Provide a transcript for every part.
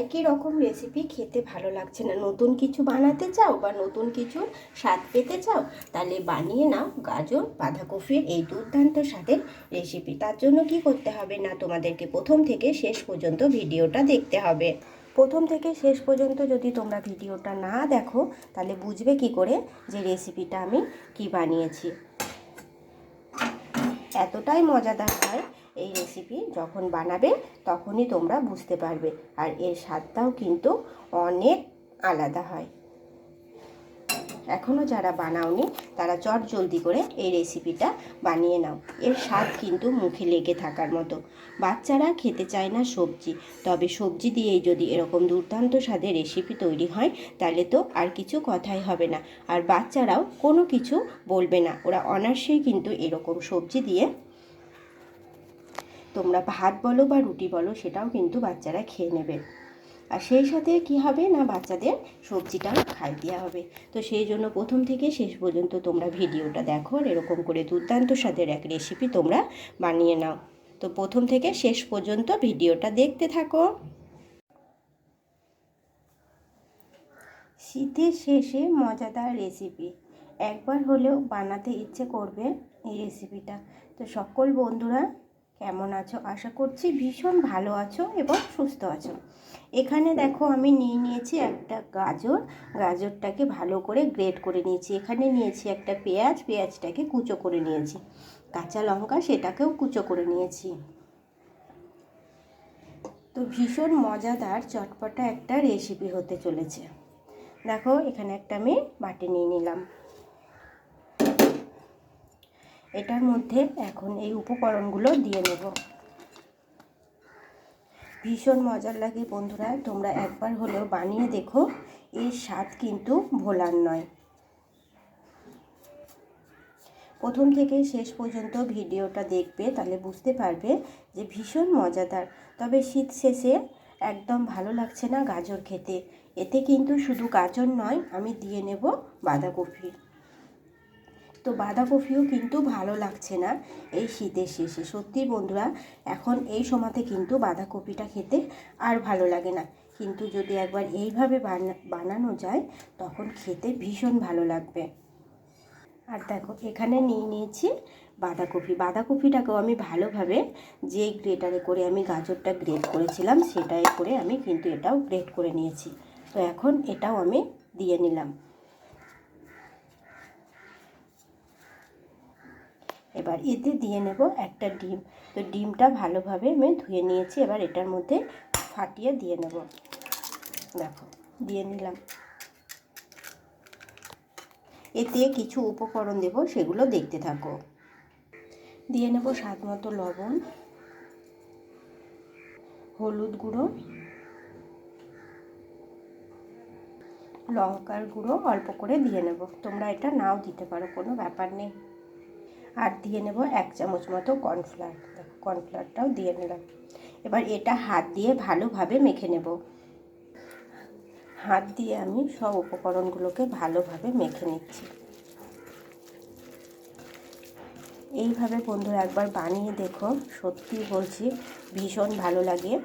একই রকম রেসিপি খেতে ভালো লাগছে না। নতুন কিছু বানাতে চাও বা নতুন কিছুর স্বাদ পেতে চাও, তাহলে বানিয়ে নাও গাজর, বাঁধাকপির এই দুর্দান্ত স্বাদের রেসিপি তার জন্য কি করতে হবে না? তোমাদেরকে প্রথম থেকে শেষ পর্যন্ত ভিডিওটা দেখতে হবে। প্রথম থেকে শেষ পর্যন্ত যদি তোমরা ভিডিওটা না দেখো, তাহলে বুঝবে কি করে যে রেসিপিটা আমি কি বানিয়েছি। এতটাই মজাদার হয় এই রেসিপি যখন বানাবে তখনই তোমরা বুঝতে পারবে। আর এর স্বাদটাও কিন্তু অনেক আলাদা হয়। এখনও যারা বানাওনি, তারা চট জলদি করে এই রেসিপিটা বানিয়ে নাও। এর স্বাদ কিন্তু মুখে লেগে থাকার মতো। বাচ্চারা খেতে চায় না সবজি। তবে সবজি দিয়েই যদি এরকম দুর্দান্ত স্বাদের রেসিপি তৈরি হয়, তাহলে তো আর কিছু কথাই হবে না। আর বাচ্চারাও কোনো কিছু বলবে না। ওরা অনার্সেই কিন্তু এরকম সবজি দিয়ে তোমরা ভাত বলো বা রুটি বলো, সেটাও কিন্তু বাচ্চারা খেয়ে নেবে। আর সেই সাথে কি হবে? না, বাচ্চাদের সবজিটাও খাই দেওয়া হবে। তো সেই জন্য প্রথম থেকে শেষ পর্যন্ত তোমরা ভিডিওটা দেখো আর এরকম করে দুর্দান্ত স্বাদের এক রেসিপি তোমরা বানিয়ে নাও। তো প্রথম থেকে শেষ পর্যন্ত ভিডিওটা দেখতে থাকো। শীতের শেষে মজাদার রেসিপি একবার হলেও বানাতে ইচ্ছে করবে এই রেসিপিটা তো সকল বন্ধুরা কেমন আছো? আশা করছি ভীষণ ভালো আছো এবং সুস্থ আছো। এখানে দেখো আমি নিয়ে নিয়েছি একটা গাজর। গাজরটাকে ভালো করে গ্রেট করে নিয়েছি। এখানে নিয়েছি একটা পেঁয়াজ। পেঁয়াজটাকে কুচো করে নিয়েছি। কাঁচা লঙ্কা, সেটাকেও কুচো করে নিয়েছি। তো ভীষণ মজাদার, চটপটা একটা রেসিপি হতে চলেছে। দেখো, এখানে একটা আমি বাটি নিয়ে নিলাম। এটার মধ্যে এখন এই উপকরণগুলো দিয়ে নেব। ভীষণ মজার লাগে বন্ধুরা, তোমরা একবার হলেও বানিয়ে দেখো, এর স্বাদ কিন্তু ভোলার নয়। প্রথম থেকে শেষ পর্যন্ত ভিডিওটা দেখবে, তাহলে বুঝতে পারবে যে ভীষণ মজাদার। তবে শীত শেষে একদম ভালো লাগছে না গাজর খেতে। এতে কিন্তু শুধু গাজর নয়, আমি দিয়ে নেব বাঁধাকপি। তো বাঁধাকপিও কিন্তু ভালো লাগছে না এই শীতের শেষে। সত্যি বন্ধুরা, এখন এই সময়তে কিন্তু বাঁধাকপিটা খেতে আর ভালো লাগে না। কিন্তু যদি একবার এইভাবে বানানো যায়, তখন খেতে ভীষণ ভালো লাগবে। আর দেখো, এখানে নিয়ে নিয়েছি বাঁধাকপি। বাঁধাকপিটাকেও আমি ভালোভাবে যে গ্রেটারে করে আমি গাজরটা গ্রেট করেছিলাম, সেটাই করে আমি কিন্তু এটাও গ্রেট করে নিয়েছি। তো এখন এটাও আমি দিয়ে নিলাম। এবার এতে দিয়ে নেব একটা ডিম। তো ডিমটা ভালোভাবে আমি ধুয়ে নিয়েছি, এবার এটার মধ্যে ফাটিয়ে দিয়ে নেব। দেখো, দিয়ে নিলাম। এতে কিছু উপকরণ দেব, সেগুলো দেখতে থাকো। দিয়ে নেব স্বাদ মতো লবণ, হলুদ গুঁড়ো, লঙ্কার গুঁড়ো, অল্প করে দিয়ে নেব। তোমরা এটা নাও দিতে পারো, কোনো ব্যাপার নেই। আর দিয়ে নেব এক চামচ মতো কর্নফ্লাওয়ার কর্নফ্লাওয়ারটাও দিয়ে নিলাম। এবার এটা হাত দিয়ে ভালোভাবে মেখে নেব। হাত দিয়ে আমি সব উপকরণগুলোকে ভালোভাবে মেখে নিচ্ছি। এইভাবে বন্ধুরা একবার বানিয়ে দেখো সত্যি বলছি, ভীষণ ভালো লাগে।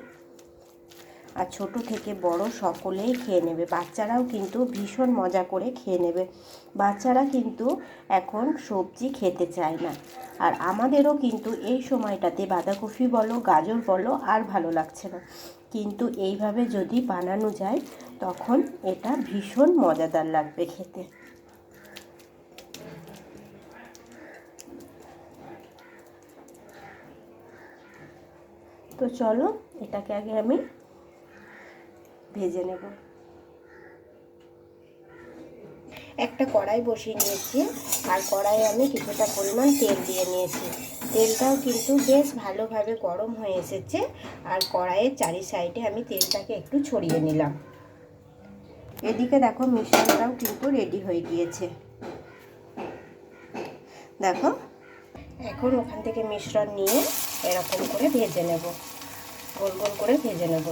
আর ছোট থেকে বড় সকলেই খেয়ে নেবে। বাচ্চারাও কিন্তু ভীষণ মজা করে খেয়ে নেবে। বাচ্চারা কিন্তু এখন সবজি খেতে চায় না। আর আমাদেরও কিন্তু এই সময়টাতে বাঁধাকপি বলো, গাজর বলো, আর ভালো লাগছে না। কিন্তু এইভাবে যদি বানানো যায়, তখন এটা ভীষণ মজাদার লাগবে খেতে। তো চলো, এটাকে আগে আমি ভেজে নেব। একটা কড়াই বসিয়ে নিয়েছি, আর কড়াইয়ে আমি কিছুটা পরিমাণ তেল দিয়ে নিয়েছি। তেলটাও কিন্তু বেশ ভালোভাবে গরম হয়ে এসেছে, আর কড়াইয়ের চারি সাইডে আমি তেলটাকে একটু ছড়িয়ে নিলাম। এদিকে দেখো মিশ্রণটাও কিন্তু রেডি হয়ে গিয়েছে। দেখো, এখন ওখান থেকে মিশ্রণ নিয়ে এরকম করে ভেজে নেব, গোল গোল করে ভেজে নেব।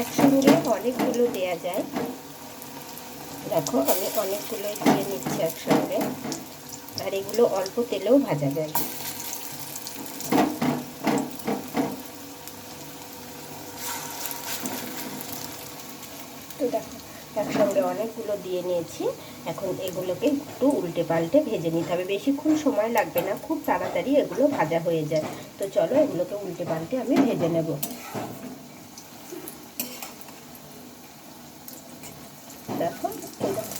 একসঙ্গে অনেকগুলো দেয়া যায়। দেখো, আমি অনেকগুলোই দিয়ে নিচ্ছি একসঙ্গে আর এগুলো অল্প তেলেও ভাজা যায়। তো দেখো একসঙ্গে অনেকগুলো দিয়ে নিয়েছি। এখন এগুলোকে একটু উল্টে পাল্টে ভেজে নিতে হবে। বেশিক্ষণ সময় লাগবে না, খুব তাড়াতাড়ি এগুলো ভাজা হয়ে যায়। তো চলো, এগুলোকে উল্টে পাল্টে আমি ভেজে নেব দেখো এই দেখো।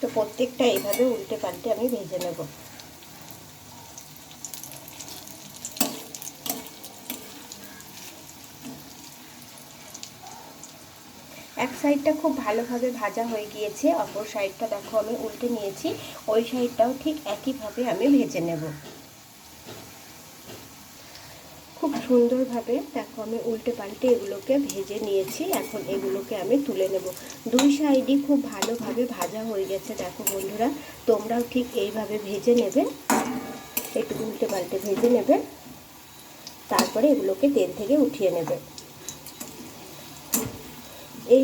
তো প্রত্যেকটা এইভাবে উল্টে পাল্টে আমি ভেজে নেব। এক সাইডটা খুব ভালোভাবে ভাজা হয়ে গিয়েছে, অপর সাইডটা দেখো আমি উল্টে নিয়েছি, ওই সাইডটাও ঠিক একইভাবে আমি ভেজে নেব খুব সুন্দরভাবে দেখো আমি উল্টে পাল্টে এগুলোকে ভেজে নিয়েছি। এখন এগুলোকে আমি তুলে নেব। দুই সাইডই খুব ভালোভাবে ভাজা হয়ে গেছে, দেখো বন্ধুরা। তোমরাও ঠিক এইভাবে ভেজে নেবে। একটু উল্টে পাল্টে ভেজে নেবে। তারপরে এগুলোকে তেল থেকে উঠিয়ে নেবে। এই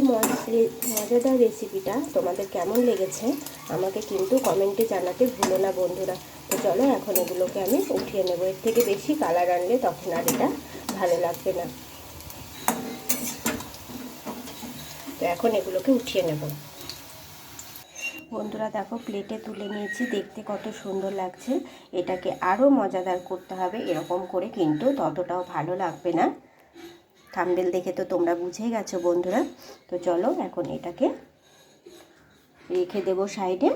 মজাদার রেসিপিটা তোমাদের কেমন লেগেছে, আমাকে কিন্তু কমেন্টে জানাতে ভুলো না বন্ধুরা। তো চলো, এখন এগুলোকে আমি উঠিয়ে নেব। এর থেকে বেশি কালার আনলে তখন আর এটা ভালো লাগবে না। তো এখন এগুলোকে উঠিয়ে নেব। বন্ধুরা, দেখো প্লেটে তুলে নিয়েছি। দেখতে কত সুন্দর লাগছে। এটাকে আরও মজাদার করতে হবে। এরকম করে কিন্তু ততটাও ভালো লাগবে না। থাম্বেল দেখে তো তোমরা বুঝেই গেছো বন্ধুরা। তো চলো, এখন এটাকে রেখে দেব সাইডে।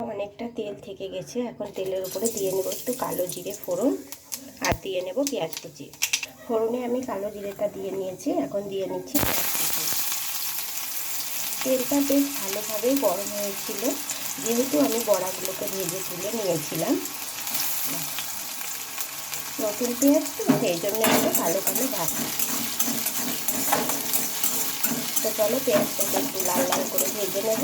অনেকটা তেল থেকে গেছে, এখন তেলের উপরে দিয়ে নেব একটু কালো জিরে ফোড়ন আর দিয়ে নেব পেঁয়াজ কুচি। ফোড়নে আমি কালো জিরেটা দিয়ে নিয়েছি, এখন দিয়ে নিচ্ছি পেঁয়াজ কুচি। তেলটা বেশ ভালোভাবেই গরম হয়েছিল, যেহেতু আমি বড়াগুলোকে ভেজে তুলে নিয়েছিলাম। নতুন পেঁয়াজ তো, সেই জন্য একটু ভালো ভালো ভাজি তো চলো পেঁয়াজটাকে একটু লাল লাল করে ভেজে নেব।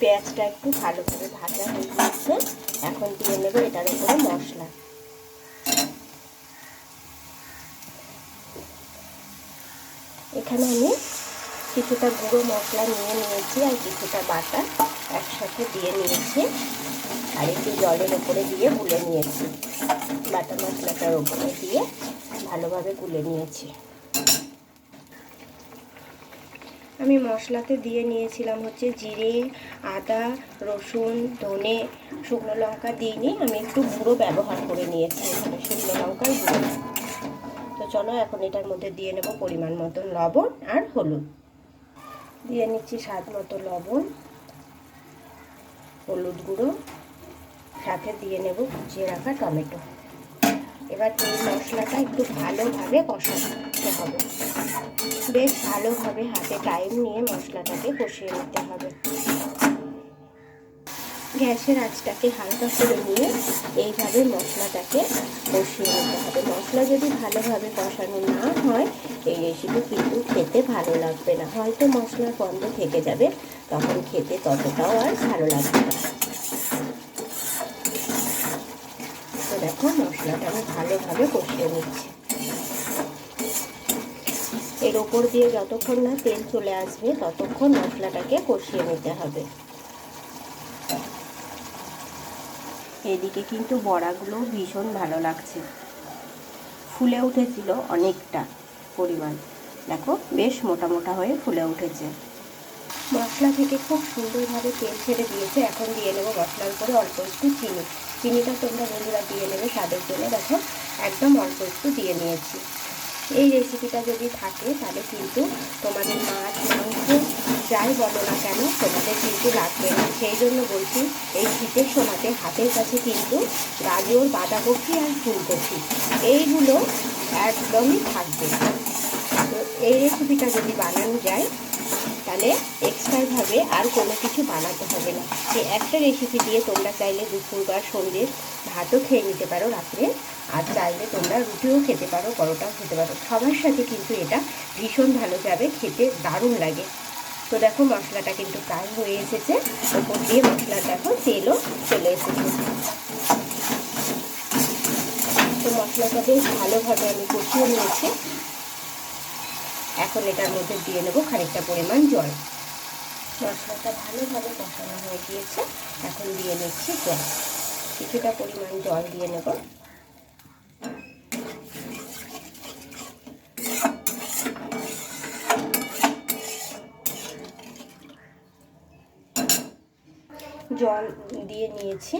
পেঁয়াজটা একটু ভালোভাবে ভাজা হয়ে গিয়েছে। এখন দিয়ে নেব এটার উপরে মশলা। এখানে আমি কিছুটা গুঁড়ো মশলা নিয়ে নিয়েছি আর কিছুটা বাটা একসাথে দিয়ে নিয়েছি। আর একটু জলের ওপরে দিয়ে গুলে নিয়েছি। বাটা মশলাটার ওপরে দিয়ে ভালোভাবে গুলে নিয়েছি। আমি মশলাতে দিয়ে নিয়েছিলাম হচ্ছে জিরে, আদা, রসুন, ধনে, শুকনো লঙ্কা দিইনি, আমি একটু গুঁড়ো ব্যবহার করে নিয়েছি শুকনো লঙ্কার গুঁড়ো। তো চলো এখন এটার মধ্যে দিয়ে নেব পরিমাণ মতো লবণ আর হলুদ। দিয়ে নিচ্ছি স্বাদ মতো লবণ, হলুদ গুঁড়ো, সাথে দিয়ে নেব কুচিয়ে রাখা টমেটো। এবার এই মশলাটা একটু ভালোভাবে কষাতে হবে। বেশ ভালোভাবে হাতে টাইম নিয়ে মশলাটাকে কষিয়ে নিতে হবে। গ্যাসের আঁচটাকে হালকা করে নিয়ে এইভাবে মশলাটাকে কষিয়ে নিতে হবে। মশলা যদি ভালোভাবে কষানো না হয়, এই রেসিপি কিন্তু খেতে ভালো লাগবে না। হয়তো মশলার গন্ধ থেকে যাবে, তখন খেতে ততটাও আর ভালো লাগবে না। দেখো মশলাটা আমি ভালোভাবে কষিয়ে নিচ্ছি। এর ওপর দিয়ে যতক্ষণ না তেল চলে আসবে, ততক্ষণ মশলাটাকে কষিয়ে নিতে হবে। এদিকে কিন্তু বড়াগুলো ভীষণ ভালো লাগছে। ফুলে উঠেছিল অনেকটা পরিমাণ। দেখো, বেশ মোটা মোটা হয়ে ফুলে উঠেছে। মশলা থেকে খুব সুন্দরভাবে তেল ছেড়ে দিয়েছে। এখন দিয়ে নেব মশলার উপরে অল্প একটু চিনি। চিনিটা তোমরা বন্ধুরা দিয়ে নেবে স্বাদের জন্য। দেখো, একদম অল্প একটু দিয়ে নিয়েছি। এই রেসিপিটা যদি থাকে, তাহলে কিন্তু তোমাদের মাছ, মাংস, যাই বলো না কেন, তোমাদের কিন্তু লাগবে না। সেই জন্য বলছি, এই শীতের সময়তে হাতের কাছে কিন্তু গাজর, বাঁধাকপি আর ফুলকপি, এইগুলো একদমই থাকবে তো এই রেসিপিটা যদি বানানো যায় তাহলে এক্সট্রাভাবে আর কোনো কিছু বানাতে হবে না। এই একটা রেসিপি দিয়ে তোমরা চাইলে দুপুর বা সন্ধ্যে ভাতও খেয়ে নিতে পারো, রাত্রে। আর চাইলে তোমরা রুটিও খেতে পারো, পরোটাও খেতে পারো। সবার সাথে কিন্তু এটা ভীষণ ভালো যাবে, খেতে দারুণ লাগে। তো দেখো মশলাটা কিন্তু প্রায় হয়ে এসেছে। ওপর দিয়ে মশলা দেখো তেলও চলে এসেছে। তো মশলাটা বেশ ভালোভাবে আমি কষিয়ে নিয়েছি। এখন এটার মধ্যে দিয়ে নেব খানিকটা পরিমাণ জল। মশলাটা ভালোভাবে কষানো হয়ে গিয়েছে, এখন দিয়ে নিচ্ছি জল। কিছুটা পরিমাণ জল দিয়ে নেব। জল দিয়ে নিয়েছি।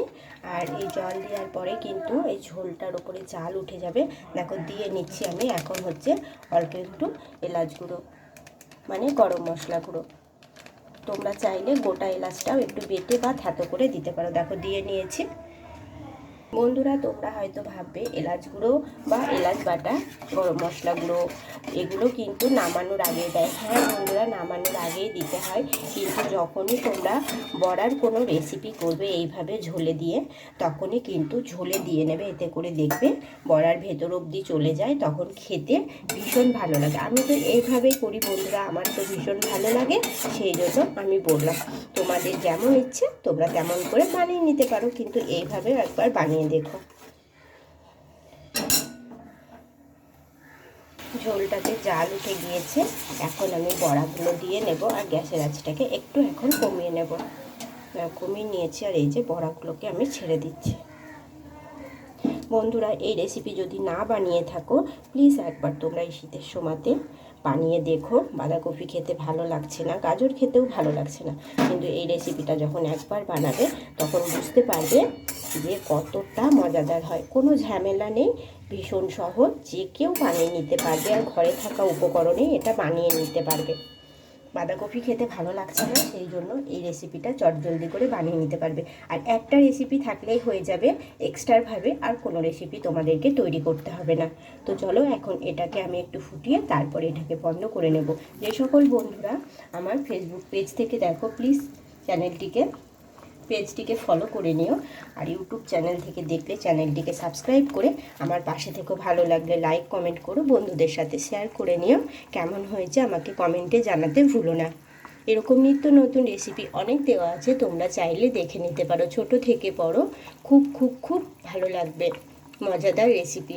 আর এই জল দেওয়ার পরে কিন্তু এই ঝোলটার ওপরে চাল উঠে যাবে। দেখো, দিয়ে নিচ্ছি আমি এখন হচ্ছে অল্প একটু এলাচ গুঁড়ো মানে গরম মশলা গুঁড়ো। তোমরা চাইলে গোটা এলাচটাও একটু বেটে বা থাতো করে দিতে পারো। দেখো, দিয়ে নিয়েছি। বন্ধুরা, তোমরা হয়তো ভাববে এলাচ গুঁড়ো বা এলাচ বাটা, গরম মশলা গুঁড়ো, এগুলো কিন্তু নামানোর আগে দেয়। হ্যাঁ বন্ধুরা, নামানোর আগেই দিতে হয়। কিন্তু যখনই তোমরা বড়ার কোনো রেসিপি করবে এইভাবে ঝোলে দিয়ে, তখনই কিন্তু ঝোলে দিয়ে নেবে। এতে করে দেখবে বড়ার ভেতর অবধি চলে যায়, তখন খেতে ভীষণ ভালো লাগে। আমি তো এইভাবেই করি বন্ধুরা, আমার তো ভীষণ ভালো লাগে, সেই জন্য আমি বললাম, তোমাদের যেমন ইচ্ছে তোমরা তেমন করে বানিয়ে নিতে পারো। কিন্তু এইভাবে একবার বানিয়ে দেখো। ঝোলটাতে জাল উঠে গিয়েছে। এখন আমি বড়াগুলো দিয়ে নেব আর গ্যাসের আঁচটাকে একটু এখন কমিয়ে নেব। কমিয়ে নিয়েছি আর এই যে বড়াগুলোকে আমি ছেড়ে দিচ্ছি। বন্ধুরা, এই রেসিপি যদি না বানিয়ে থাকো প্লিজ একবার তোমরা এই শীতের সময়তে বানিয়ে দেখো। বাঁধাকপি খেতে ভালো লাগছে না, গাজর খেতেও ভালো লাগছে না। কিন্তু এই রেসিপিটা যখন একবার বানাবে, তখন বুঝতে পারবে যে কতটা মজাদার হয়। কোনো ঝামেলা নেই, ভীষণ সহজ। যে কেউ বানিয়ে নিতে পারবে আর ঘরে থাকা উপকরণেই এটা বানিয়ে নিতে পারবে। বাঁধাকপি খেতে ভালো লাগছে না, সেই জন্য এই রেসিপিটা চটজলদি করে বানিয়ে নিতে পারবে। আর একটা রেসিপি থাকলেই হয়ে যাবে এক্সট্রাভাবে আর কোনো রেসিপি তোমাদেরকে তৈরি করতে হবে না। তো চলো এখন এটাকে আমি একটু ফুটিয়ে তারপরে এটাকে বন্ধ করে নেব। যে সকল বন্ধুরা আমার ফেসবুক পেজ থেকে দেখো প্লিজ চ্যানেলটিকে পেজটিকে ফলো করে নিও আর ইউটিউব চ্যানেল থেকে দেখলে চ্যানেলটিকে সাবস্ক্রাইব করে আমার পাশে থেকেও ভালো লাগলে লাইক কমেন্ট করো, বন্ধুদের সাথে শেয়ার করে নিও। কেমন হয়েছে আমাকে কমেন্টে জানাতে ভুলো না। এরকম নিত্য নতুন রেসিপি অনেক দেওয়া আছে, তোমরা চাইলে দেখে নিতে পারো। ছোট থেকে বড়, খুব খুব খুব ভালো লাগবে। মজাদার রেসিপি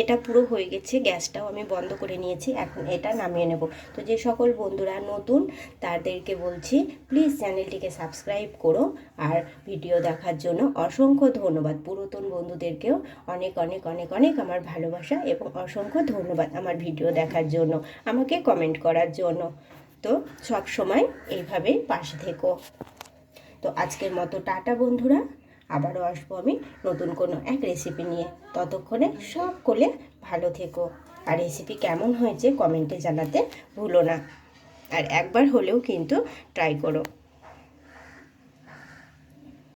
এটা পুরো হয়ে গেছে, গ্যাসটাও আমি বন্ধ করে নিয়েছি, এখন এটা নামিয়ে নেব। তো যে সকল বন্ধুরা নতুন, তাদেরকে বলছি প্লিজ চ্যানেলটিকে সাবস্ক্রাইব করো আর ভিডিও দেখার জন্য অসংখ্য ধন্যবাদ। পুরাতন বন্ধুদেরকেও অনেক অনেক অনেক অনেক আমার ভালোবাসা এবং অসংখ্য ধন্যবাদ আমার ভিডিও দেখার জন্য, আমাকে কমেন্ট করার জন্য। তো সব সময় এইভাবেই পাশে থেকো। তো আজকের মতো টাটা বন্ধুরা। আবারও আসব আমি নতুন কোনো এক রেসিপি নিয়ে। ততক্ষণে সব কোলে ভালো থেকো। আর রেসিপি কেমন হয়েছে কমেন্টে জানাতে ভুলো না। আর একবার হলেও কিন্তু ট্রাই করো।